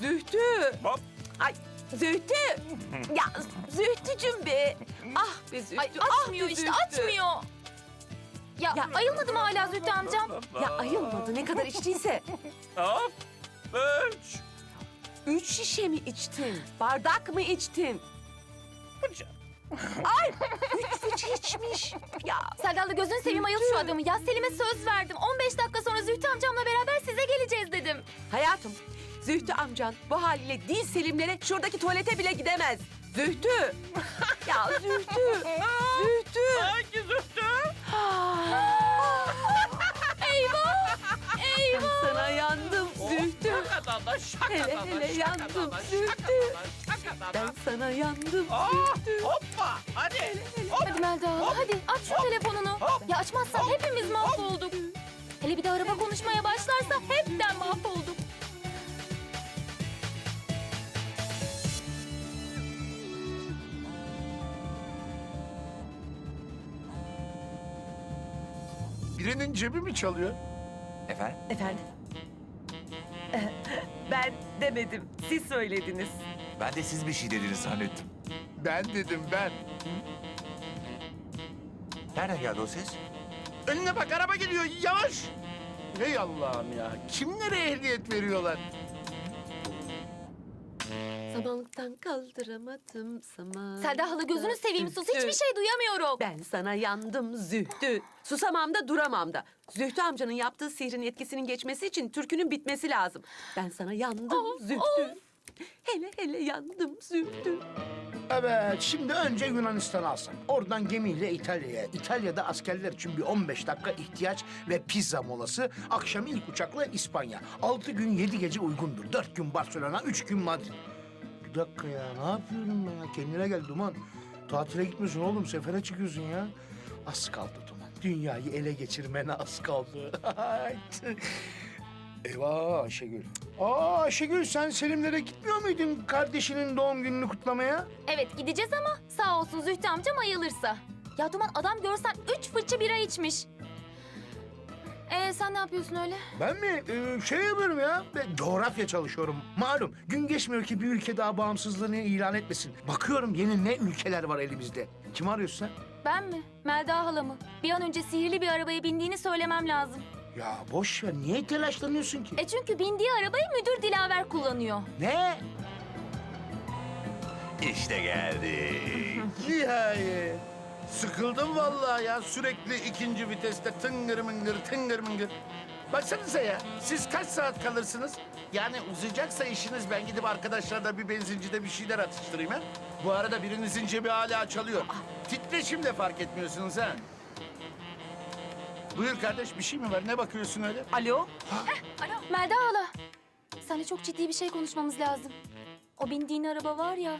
Zühtü. Hop. Ay Zühtü. ya Zühtücüm be. Ah be Zühtü. Ay ah açmıyor be işte Zühtü. açmıyor. Ya, Ya- ayılmadı mı hala Zühtü amcam? Ya ayılmadı ne kadar içtiyse. Hop. Üç. Üç şişe mi içtin? Bardak mı içtin? Hocam. Üç üç içmiş. Ya Serdal gözünü seveyim ayıl şu adamı. Ya Selim'e söz verdim. 15 dakika sonra Zühtü amcamla beraber size geleceğiz dedim. hayatım Zühtü amcan bu haliyle değil Selimlere şuradaki tuvalete bile gidemez. Zühtü. ya Zühtü. Zühtü. Hangi zühtü? Eyvah! Ben sana yandım Zühtü. Şakadana, şakadana, Hele hele yandım şakadana, Zühtü. şakadana, Ben şakadana. sana yandım Aa, Zühtü. hoppa. Hadi. Hop. Hadi Melda Hop. hadi aç şu telefonunu. Hop. Ya açmazsan hepimiz mahvolduk. Hele bir de araba konuşmaya başlarsa hepten mahvolduk. Birinin cebi mi çalıyor? Efendim? Efendim? Ben demedim. Siz söylediniz. Ben de siz bir şey dediniz zannettim. Ben dedim ben. Nereden geldi o ses? Önüne bak araba geliyor yavaş. Hey Allah'ım ya. Kimlere ehliyet veriyorlar? Samanlıktan kaldıramadım saman. Selda hala gözünü seveyim sus hiçbir şey duyamıyorum. Ben sana yandım Zühtü. Susamam da duramam da. Zühtü amcanın yaptığı sihrin etkisinin geçmesi için türkünün bitmesi lazım. Ben sana yandım Of, Zühtü. Hele hele yandım Zühtü. Evet, şimdi önce Yunanistan'ı alsak. Oradan gemiyle İtalya'ya. İtalya'da askerler için bir 15 dakika ihtiyaç ve pizza molası. Akşam ilk uçakla İspanya. 6 gün 7 gece uygundur. 4 gün Barcelona, 3 gün Madrid. Bir dakika ya, ne yapıyorum ben ya? Kendine gel Duman. Tatile gitmiyorsun oğlum, sefere çıkıyorsun ya. Az kaldı Duman. Dünyayı ele geçirmene az kaldı. Eyvah Ayşegül. Aa Ayşegül sen Selimlere gitmiyor muydun kardeşinin doğum gününü kutlamaya? Evet gideceğiz ama sağ olsun Zühtü amcam ayılırsa. Ya Duman adam görsen üç fırça bira içmiş. Ee sen ne yapıyorsun öyle? Ben mi? Ee, şey yapıyorum ya. Ben coğrafya çalışıyorum. Malum gün geçmiyor ki bir ülke daha bağımsızlığını ilan etmesin. Bakıyorum yeni ne ülkeler var elimizde. Kim arıyorsun sen? Ben mi? Melda halamı. Bir an önce sihirli bir arabaya bindiğini söylemem lazım. Ya boş ver. Niye telaşlanıyorsun ki? E çünkü bindiği arabayı müdür Dilaver kullanıyor. Ne? İşte geldik. Nihayet. Sıkıldım vallahi ya sürekli ikinci viteste tıngır mıngır tıngır mıngır. Baksanıza ya siz kaç saat kalırsınız? Yani uzayacaksa işiniz ben gidip arkadaşlarla bir benzincide bir şeyler atıştırayım ha. Bu arada birinizin cebi hala çalıyor. Titreşim de fark etmiyorsunuz ha. Buyur kardeş bir şey mi var? Ne bakıyorsun öyle? Alo? Alo. Melda hala. Seninle çok ciddi bir şey konuşmamız lazım. O bindiğin araba var ya.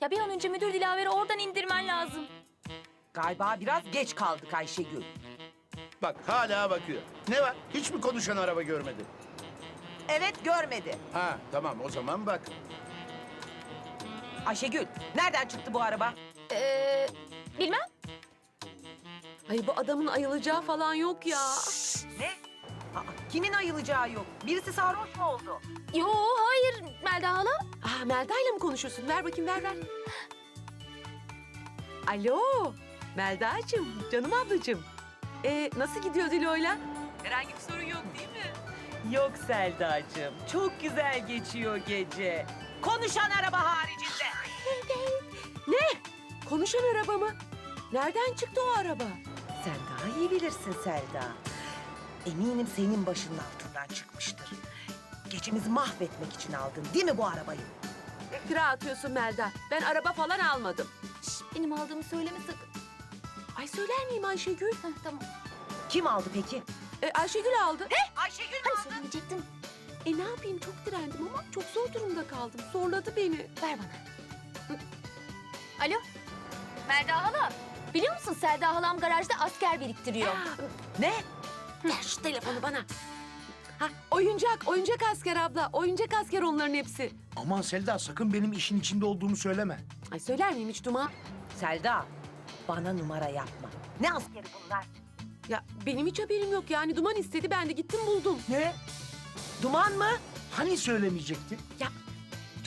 Ya bir an önce müdür Dilaver'i oradan indirmen lazım. Galiba biraz geç kaldık Ayşegül. Bak hala bakıyor. Ne var? Hiç mi konuşan araba görmedi? Evet görmedi. Ha tamam o zaman bak. Ayşegül nereden çıktı bu araba? Ee, bilmem. Ay bu adamın ayılacağı falan yok ya. Aa, kimin ayılacağı yok? Birisi sarhoş mu oldu? Yo hayır Melda hala. Aa, Melda ile mi konuşuyorsun? Ver bakayım ver ver. Alo Melda'cığım, canım ablacığım. Ee, nasıl gidiyor Dilo'yla? Herhangi bir sorun yok değil mi? Yok Selda'cığım. Çok güzel geçiyor gece. Konuşan araba haricinde. Ne? Konuşan araba mı? Nereden çıktı o araba? Sen daha iyi bilirsin Selda. Eminim senin başının altından çıkmıştır. Gecemizi mahvetmek için aldın değil mi bu arabayı? İftira atıyorsun Melda. Ben araba falan almadım. Şş, benim aldığımı söyleme sakın. Ay söyler miyim Ayşegül? Heh, tamam. Kim aldı peki? E, Ayşegül aldı. Ayşegül Hani söylemeyecektin? E ne yapayım çok direndim ama çok zor durumda kaldım. Zorladı beni. Ver bana. Alo. Melda hala. Biliyor musun Selda halam garajda asker biriktiriyor. Ne? Ver şu telefonu bana. Ha, oyuncak, oyuncak asker abla. Oyuncak asker onların hepsi. Aman Selda sakın benim işin içinde olduğumu söyleme. Ay söyler miyim hiç Duman? Selda bana numara yapma. Ne askeri bunlar? Ya benim hiç haberim yok yani. Duman istedi ben de gittim buldum. Ne? Duman mı? Hani söylemeyecektin? Ya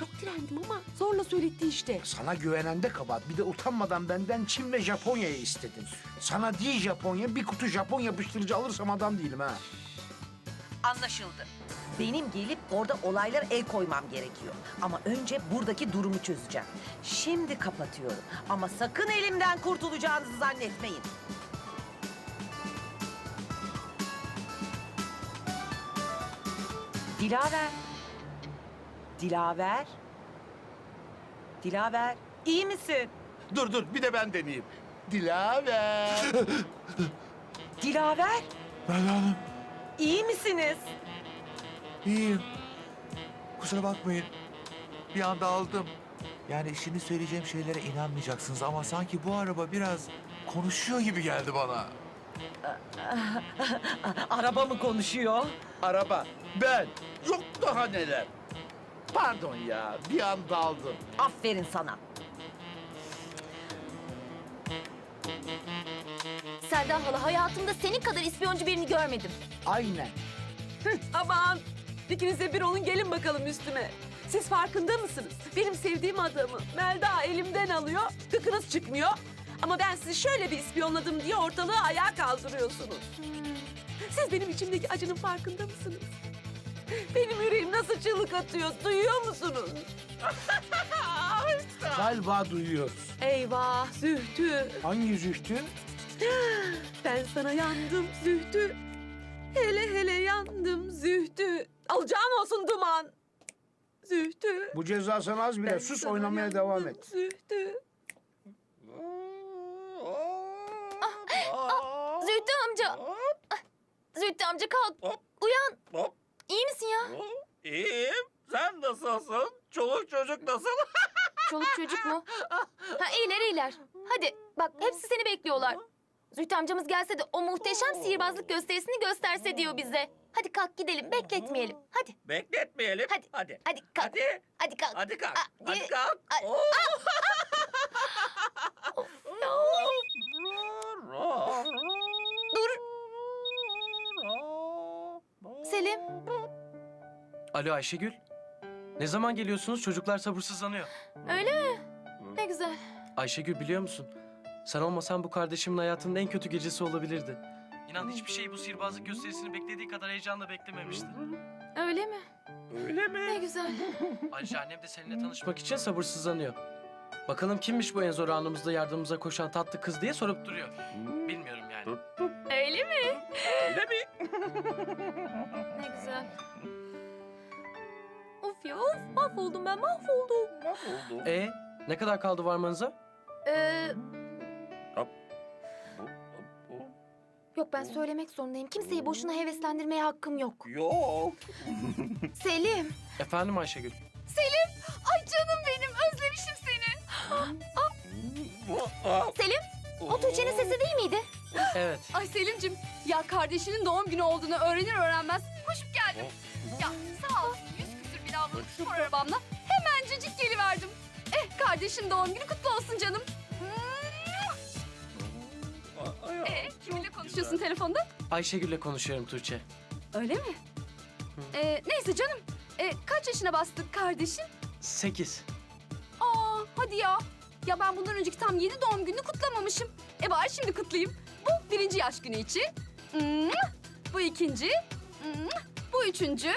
çok direndim ama zorla söyletti işte. Sana güvenende kabahat. Bir de utanmadan benden Çin ve Japonya'yı istedin. Sana değil Japonya, bir kutu Japon yapıştırıcı alırsam adam değilim ha. Anlaşıldı. Benim gelip orada olaylara el koymam gerekiyor. Ama önce buradaki durumu çözeceğim. Şimdi kapatıyorum. Ama sakın elimden kurtulacağınızı zannetmeyin. Dilaver. Dilaver. Dilaver. iyi misin? Dur dur bir de ben deneyeyim. Dilaver. Dilaver. Melda Hanım, iyi misiniz? iyiyim. Kusura bakmayın. Bir anda aldım. Yani şimdi söyleyeceğim şeylere inanmayacaksınız ama sanki bu araba biraz konuşuyor gibi geldi bana. Araba mı konuşuyor? Araba. Ben. Yok daha neler. Pardon ya bir anda aldım. Aferin sana. Selda hala hayatımda senin kadar ispiyoncu birini görmedim. Aynen. Aman ikiniz de bir olun gelin bakalım üstüme. Siz farkında mısınız? Benim sevdiğim adamı Melda elimden alıyor, gıkınız çıkmıyor. Ama ben sizi şöyle bir ispiyonladım diye ortalığı ayağa kaldırıyorsunuz. Siz benim içimdeki acının farkında mısınız? Benim yüreğim nasıl çığlık atıyor, duyuyor musunuz? Galiba duyuyoruz. Eyvah Zühtü, Hangi zühtü? ben sana yandım Zühtü. Hele hele yandım Zühtü. Alacağın olsun duman. Zühtü. Bu ceza sana az bile. ben Sus sana oynamaya yandım devam et. Zühtü. Zühtü amca. Ah, Zühtü amca kalk. Uyan. Hop. Misin ya? İyiyim. Sen nasılsın? Çoluk çocuk nasıl? Çoluk çocuk mu? Ha iyiler iyiler. Hadi bak hepsi seni bekliyorlar. Zühtü amcamız gelse de o muhteşem sihirbazlık gösterisini gösterse diyor bize. Hadi kalk gidelim bekletmeyelim. Hadi Bekletmeyelim. Hadi. Hadi. hadi kalk. Hadi. Hadi kalk. Hadi kalk. Hadi. Hadi kalk. Ay. Oo. Dur Selim. Alo Ayşegül. Ne zaman geliyorsunuz? Çocuklar sabırsızlanıyor. Öyle mi? Ne güzel. Ayşegül biliyor musun? Sen olmasan bu kardeşimin hayatının en kötü gecesi olabilirdi. İnan hiçbir şey bu sihirbazlık gösterisini beklediği kadar heyecanla beklememişti. Öyle mi? Öyle mi? Ne güzel. Ayrıca annem de seninle tanışmak için sabırsızlanıyor. Bakalım kimmiş bu en zor anımızda yardımımıza koşan tatlı kız diye sorup duruyor. Bilmiyorum yani. Öyle mi? Öyle mi? Ne güzel. Of ya of mahvoldum ben mahvoldum. Mahvoldum. E ne kadar kaldı varmanıza? Ee, Hop. yok ben söylemek zorundayım. Kimseyi boşuna heveslendirmeye hakkım yok. Yok. Selim. Efendim Ayşegül. Ay canım benim özlemişim seni. Selim o Tuğçe'nin sesi değil miydi? Evet. Ay Selim'cim ya kardeşinin doğum günü olduğunu öğrenir öğrenmez koşup geldim. Ya sağ ol spor arabamla hemencecik geliverdim. Eh kardeşin doğum günü kutlu olsun canım. Ee, kiminle konuşuyorsun telefonda? Ayşegül'le konuşuyorum Tuğçe. Öyle mi? Ee, neyse canım. Ee, kaç yaşına bastık kardeşin? Sekiz. Aa hadi ya. Ya ben bundan önceki tam yedi doğum gününü kutlamamışım. E bari şimdi kutlayayım. Bu birinci yaş günü için. Bu ikinci. Bu üçüncü.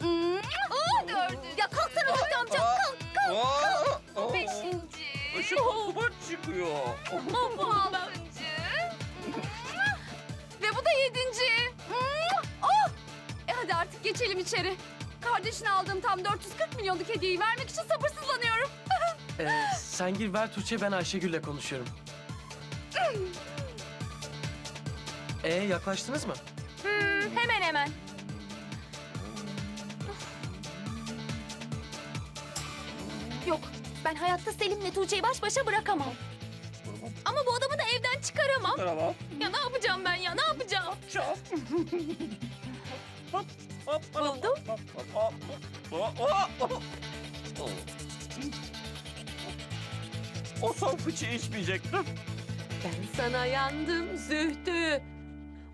Mwah! Bu dördüncü. Ya kalksana Zühtü amca kalk. Oo. Beşinci. Işık duman çıkıyor. Bu altıncı. Ve bu da yedinci. Oh! E hadi artık geçelim içeri. Kardeşine aldığım tam 440 milyonluk hediyeyi vermek için sabırsızlanıyorum. Ee, sen gir ver Tuğçe ben Ayşegül'le konuşuyorum. E yaklaştınız mı? Hmm, hemen hemen. Ben hayatta Selim'le Tuğçe'yi baş başa bırakamam. Ama bu adamı da evden çıkaramam. Merhaba. Ya ne yapacağım ben ya ne yapacağım? Hop, hop, Buldum. hop, hop, hop, hop, hop. O son fıçıyı içmeyecektim. Ben sana yandım Zühtü.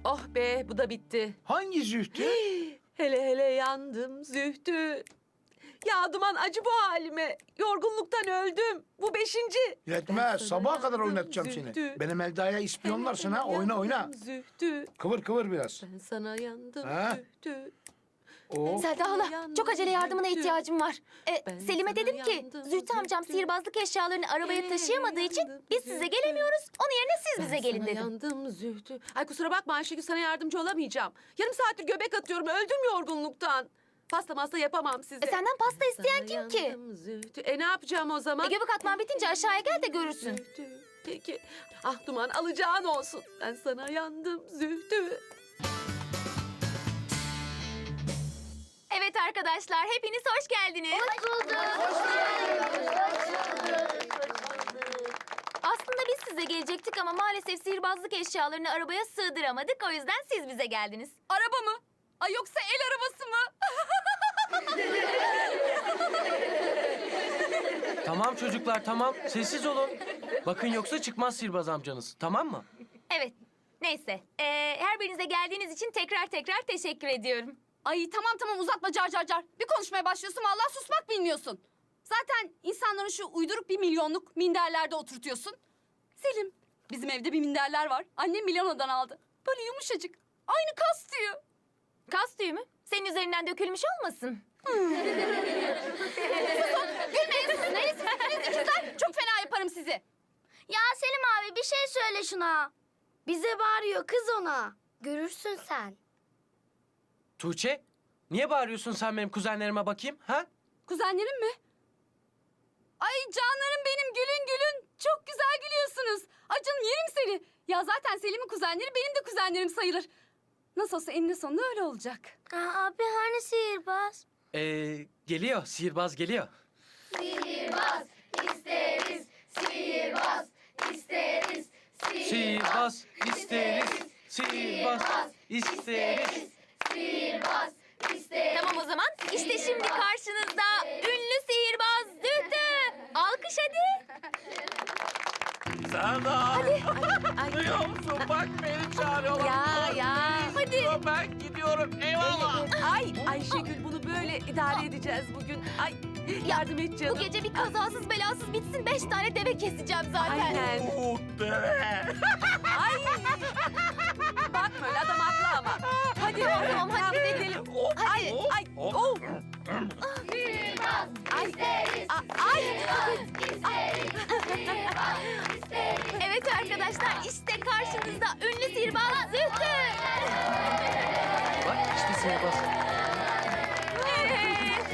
Oh be bu da bitti. Hangi zühtü? Hele hele yandım Zühtü. Ya Duman acı bu halime. Yorgunluktan öldüm. Bu beşinci. Yetmez. Sabaha kadar oynatacağım Zühtü. seni. Benim Elda'ya ispiyonlarsın ha. Oyna oyna. Zühtü. Kıvır kıvır biraz. Ben sana yandım Ha? Zühtü. Oo. Selda hala çok acele yardımına ihtiyacım var. E, Ben Selim'e dedim ki Zühtü amcam sihirbazlık eşyalarını arabaya taşıyamadığı için biz size gelemiyoruz. Onun yerine siz bize gelin dedim. yandım Zühtü. Ay kusura bakma Ayşegül sana yardımcı olamayacağım. Yarım saattir göbek atıyorum. Öldüm yorgunluktan. Pasta masta yapamam size. E, senden pasta isteyen kim ki? Zühtü. E ne yapacağım o zaman? E, göbek atman bitince aşağıya gel de görürsün. Zühtü. Peki. Ah Duman alacağın olsun. Ben sana yandım Zühtü. Evet arkadaşlar hepiniz hoş geldiniz. Aslında biz size gelecektik ama maalesef sihirbazlık eşyalarını arabaya sığdıramadık. O yüzden siz bize geldiniz. Araba mı? Ay yoksa el arabası mı? Tamam çocuklar tamam. Sessiz olun. Bakın yoksa çıkmaz sihirbaz amcanız. Tamam mı? Evet. Neyse. Ee, her birinize geldiğiniz için tekrar tekrar teşekkür ediyorum. Ay tamam tamam uzatma car car car. Bir konuşmaya başlıyorsun vallahi susmak bilmiyorsun. Zaten insanları şu uyduruk bir milyonluk minderlerde oturtuyorsun. Selim, bizim evde bir minderler var. Annem Milano'dan aldı. Böyle yumuşacık. Aynı kas tüyü. Kas tüyü mü? Senin üzerinden dökülmüş olmasın? Gülmeyin sus. Neresi fikriniz ikizler? Çok fena yaparım sizi. Ya Selim abi bir şey söyle şuna. Bize bağırıyor kız ona. Görürsün sen. Tuğçe, niye bağırıyorsun sen benim kuzenlerime bakayım? Ha? Kuzenlerim mi? Ay canlarım benim gülün gülün. Çok güzel gülüyorsunuz. Ay canım yerim seni. Ya zaten Selim'in kuzenleri benim de kuzenlerim sayılır. Nasıl olsa eninde sonunda öyle olacak. Aa, abi hani sihirbaz? Ee, geliyor, sihirbaz geliyor. Sihirbaz isteriz, sihirbaz isteriz. Tamam o zaman. İşte şimdi karşınızda ünlü sihirbaz Zühtü. Alkış hadi. Sana. Duyuyor musun? Bak beni çağırıyorlar. Ya, ya. Hadi. Ben gidiyorum. Eyvallah. Ay Ayşegül bunu böyle idare edeceğiz bugün. Ay yardım et canım. Bu gece bir kazasız belasız bitsin. Beş tane deve keseceğim zaten. Aynen. Uh, deve. Ay. Bakma öyle adam haklı ama. Hadi Tamam, hadi ya, gidelim. Ay ay. Oh. Ay. A- Ay. Evet arkadaşlar işte karşınızda ünlü sihirbaz Zühtü. Bak işte sihirbaz. Evet.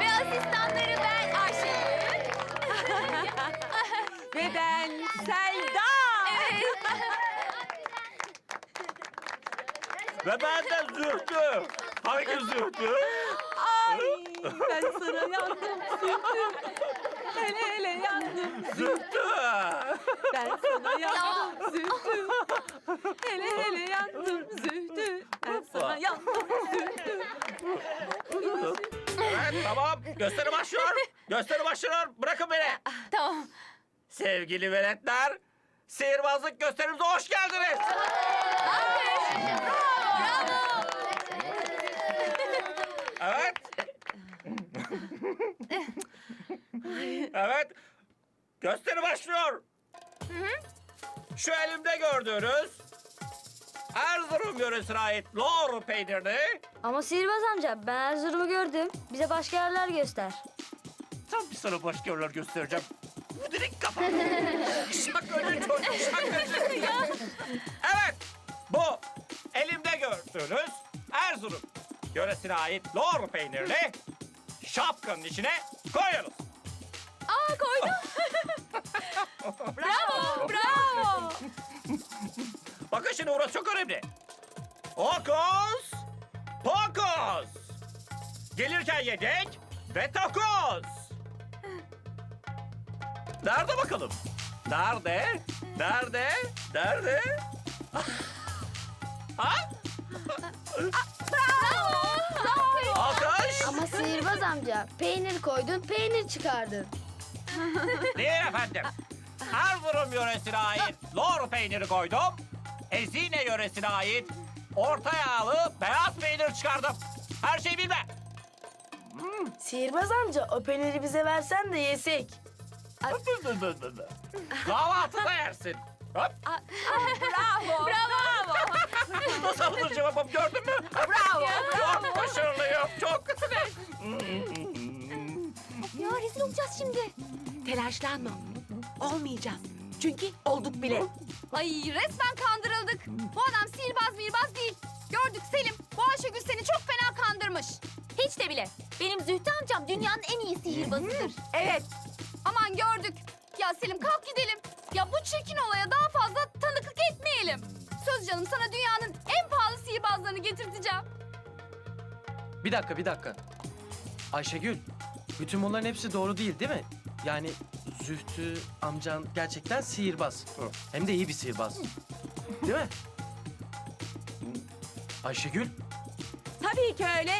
Ve asistanları ben Ayşegül. Ve ben Selda. Evet. Ve ben de Zühtü. Hangi Zühtü? Ay ben sana yandım Zühtü. Hele hele yandım. Zühtü. Ben sana yandım Zühtü. Hele hele yandım Zühtü. Ben sana yandım Zühtü. Evet tamam. Gösteri başlıyor. Gösteri başlıyor. Bırakın beni. Tamam. Sevgili veletler, sihirbazlık gösterimize hoş geldiniz. Evet. Evet. Gösteri başlıyor. Şu elimde gördüğünüz Erzurum yöresine ait lor peynirini Ama sihirbaz amca ben Erzurum'u gördüm. Bize başka yerler göster. tam bir sana başka yerler göstereceğim. Bu direkt kafa. şakacı çocuk şakacı. evet bu elimde gördüğünüz Erzurum yöresine ait lor peynirini şapkanın içine koyuyoruz. Aa koydum. bravo, bravo. Bakın şimdi burası çok önemli. Hokus pokus. Gelirken yedek ve takoz. Nerede bakalım? Nerede? Nerede? Nerede? ha? Bravo. bravo. Alkış. Ama sihirbaz amca peynir koydun peynir çıkardın. Değil efendim. Erzurum yöresine ait lor peyniri koydum. Ezine yöresine ait orta yağlı beyaz peynir çıkardım. Her şeyi bilme. Sihirbaz amca o peyniri bize versen de yesek. Kahvaltıda yersin. Hop. Bravo. Bravo. Nasıl alınır cevabım gördün mü? Bravo. Çok başarılıyım. Çok. Ya rezil olacağız şimdi. Telaşlanma. Olmayacağız. Çünkü olduk bile. Ay resmen kandırıldık. Bu adam sihirbaz mirbaz değil. Gördük Selim. Bu Ayşegül seni çok fena kandırmış. Hiç de bile. Benim Zühtü amcam dünyanın en iyi sihirbazıdır. Evet. Aman gördük. Ya Selim kalk gidelim. Ya bu çirkin olaya daha fazla tanıklık etmeyelim. Söz canım sana dünyanın en pahalı sihirbazlarını getirteceğim. Bir dakika bir dakika. Ayşegül, bütün bunların hepsi doğru değil değil mi? Yani Zühtü amcan gerçekten sihirbaz. Hem de iyi bir sihirbaz. Değil mi? Ayşegül, Tabii ki öyle.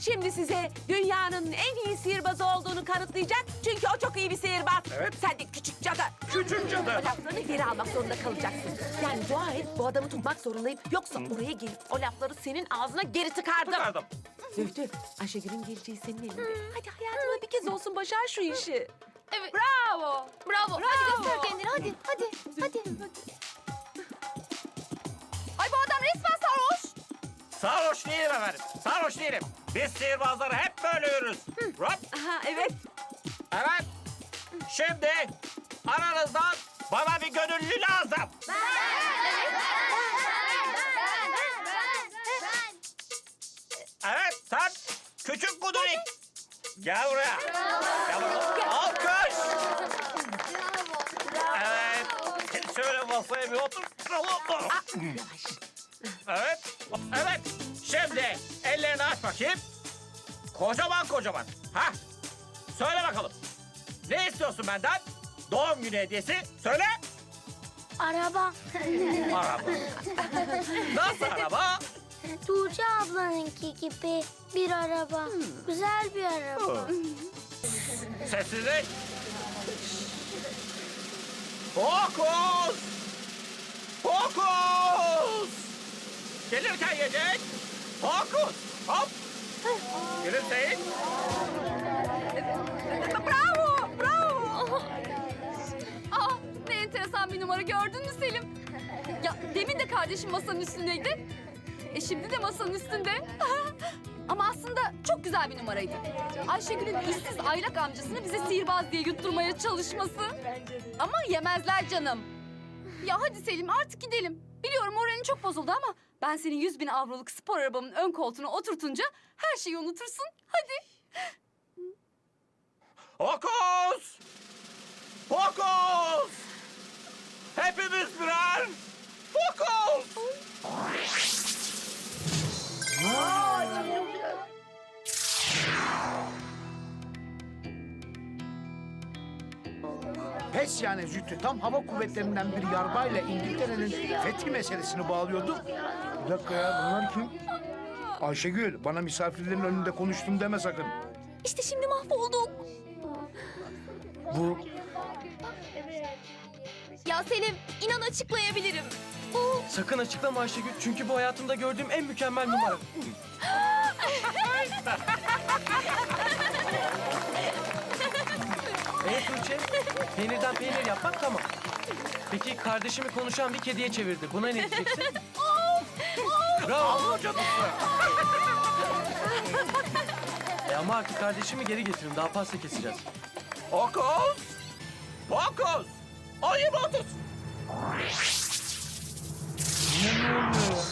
Şimdi size dünyanın en iyi sihirbazı olduğunu kanıtlayacak. Çünkü o çok iyi bir sihirbaz. Evet. Sen de küçük cadı. Küçük cadı. O laflarını geri almak zorunda kalacaksın. Yani dua et bu adamı tutmak zorundayım. Yoksa oraya gelip o lafları senin ağzına geri tıkardım. Çıkardım. Zühtü, Ayşegül'ün geleceği senin elinde. Hadi hayatında bir kez olsun başar şu işi. Evet. Bravo. Bravo. Hadi göster kendini hadi hadi hadi. Ay bu adam resmen sarhoş. Sarhoş değilim efendim. Sarhoş değilim. Biz sihirbazları hep böyle yürürüz. Hop. Aha evet. Evet. Şimdi aranızdan bana bir gönüllü lazım. Evet sen küçük kudurik. Gel buraya. Gel buraya. Alkış. Evet. Şöyle masaya bir oturtalım. Evet. Evet. Şimdi ellerini aç bakayım. Kocaman kocaman. Ha? Söyle bakalım. Ne istiyorsun benden? Doğum günü hediyesi. Söyle. Araba. Araba. Nasıl araba? Tuğçe ablanınki gibi bir araba. Güzel bir araba. Sessizlik. Fokus. Fokus. Gelirken yiyecek. Fokus. Hop. Gülümseyin. Bravo. Bravo. Aa ne enteresan bir numara gördün mü Selim? Ya demin de kardeşim masanın üstündeydi. E şimdi de masanın üstünde. Ama aslında çok güzel bir numaraydı. Ayşegül'ün işsiz aylak amcasını bize sihirbaz diye yutturmaya çalışması. Ama yemezler canım. Ya hadi Selim artık gidelim. Biliyorum moralin çok bozuldu ama ben senin 100 bin avroluk spor arabamın ön koltuğuna oturtunca her şeyi unutursun. Hadi. Yani Zühtü tam hava kuvvetlerinden bir yarbayla İngiltere'nin fethi meselesini bağlıyordu. Bir dakika ya bunlar kim? Ayşegül bana misafirlerin önünde konuştum deme sakın. İşte şimdi mahvolduk. Bu Ya Selim inan açıklayabilirim. Bu sakın açıklama Ayşegül. Çünkü bu hayatımda gördüğüm en mükemmel numara. Tuğçe, peynirden peynir yapmak tamam. Peki kardeşimi konuşan bir kediye çevirdi. Buna ne diyeceksin? Bravo. e ama artık kardeşimi geri getirin. Daha pasta keseceğiz. Fokus. Fokus. O 20 30. Allah